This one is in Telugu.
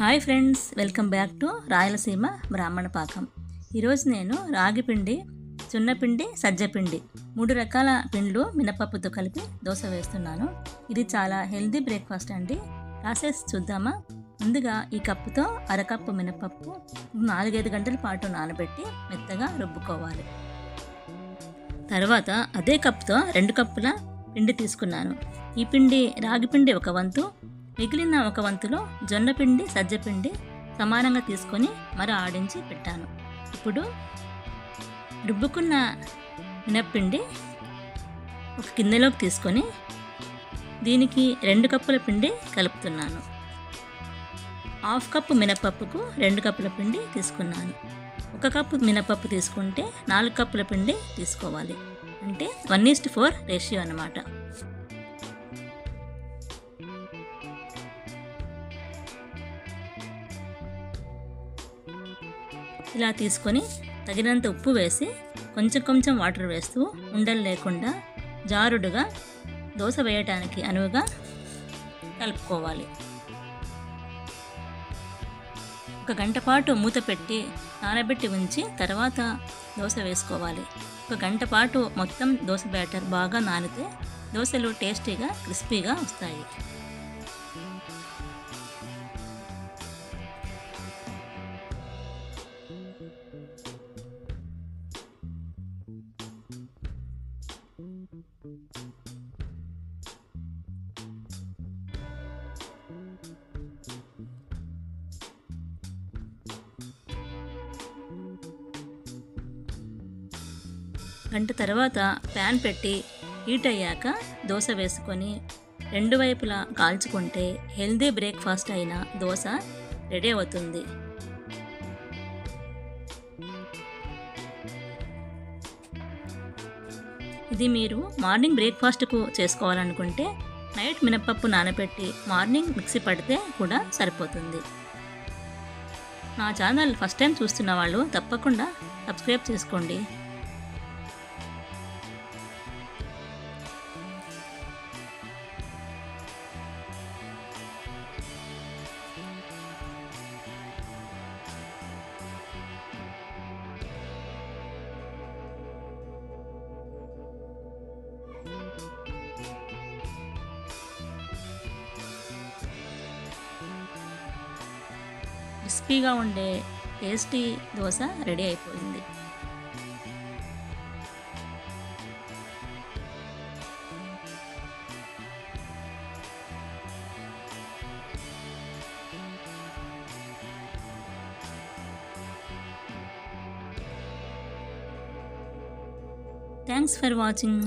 Hi friends welcome back to Rayalaseema బ్రాహ్మణ పాకం. ఈరోజు నేను రాగిపిండి చున్నపిండి సజ్జపిండి మూడు రకాల పిండ్లు మినపప్పుతో కలిపి దోశ వేస్తున్నాను. ఇది చాలా హెల్దీ బ్రేక్ఫాస్ట్ అండి. ప్రాసెస్ చూద్దామా? ముందుగా ఈ కప్పుతో అరకప్పు మినపప్పు నాలుగైదు గంటల పాటు నానబెట్టి మెత్తగా రుబ్బుకోవాలి. తర్వాత అదే కప్పుతో రెండు కప్పుల పిండి తీసుకున్నాను. ఈ పిండి రాగి పిండి ఒక వంతు మిగిలిన ఒక వంతులో జొన్నపిండి సజ్జపిండి సమానంగా తీసుకొని మరో ఆడించి పెట్టాను. ఇప్పుడు రుబ్బుకున్న మినప్పిండి ఒక గిన్నెలోకి తీసుకొని దీనికి రెండు కప్పుల పిండి కలుపుతున్నాను. హాఫ్ కప్పు మినపప్పుకు రెండు కప్పుల పిండి తీసుకున్నాను. ఒక కప్పు మినపప్పు తీసుకుంటే నాలుగు కప్పుల పిండి తీసుకోవాలి. అంటే వన్ ఈస్ట్ ఫోర్ రేషియో అనమాట ఇలా తీసుకొని తగినంత ఉప్పు వేసి కొంచెం కొంచెం వాటర్ వేస్తూ ఉండలు లేకుండా జారుడుగా దోశ వేయటానికి అనువుగా కలుపుకోవాలి. ఒక గంట పాటు మూత పెట్టి నానబెట్టి ఉంచి తర్వాత దోశ వేసుకోవాలి. ఒక గంట పాటు మొత్తం దోశ బ్యాటర్ బాగా నానితే దోశలు టేస్టీగా క్రిస్పీగా వస్తాయి. గంట తర్వాత ప్యాన్ పెట్టి హీట్ అయ్యాక దోశ వేసుకొని రెండు వైపులా కాల్చుకుంటే హెల్దీ బ్రేక్ఫాస్ట్ అయిన దోశ రెడీ అవుతుంది. ఇది మీరు మార్నింగ్ బ్రేక్ఫాస్ట్కు చేసుకోవాలనుకుంటే నైట్ మినపప్పు నానబెట్టి మార్నింగ్ మిక్సీ పడితే కూడా సరిపోతుంది. నా ఛానల్ ఫస్ట్ టైం చూస్తున్న వాళ్ళు తప్పకుండా సబ్స్క్రైబ్ చేసుకోండి. క్రిస్పీగా ఉండే టేస్టీ దోశ రెడీ అయిపోయింది. Thanks for watching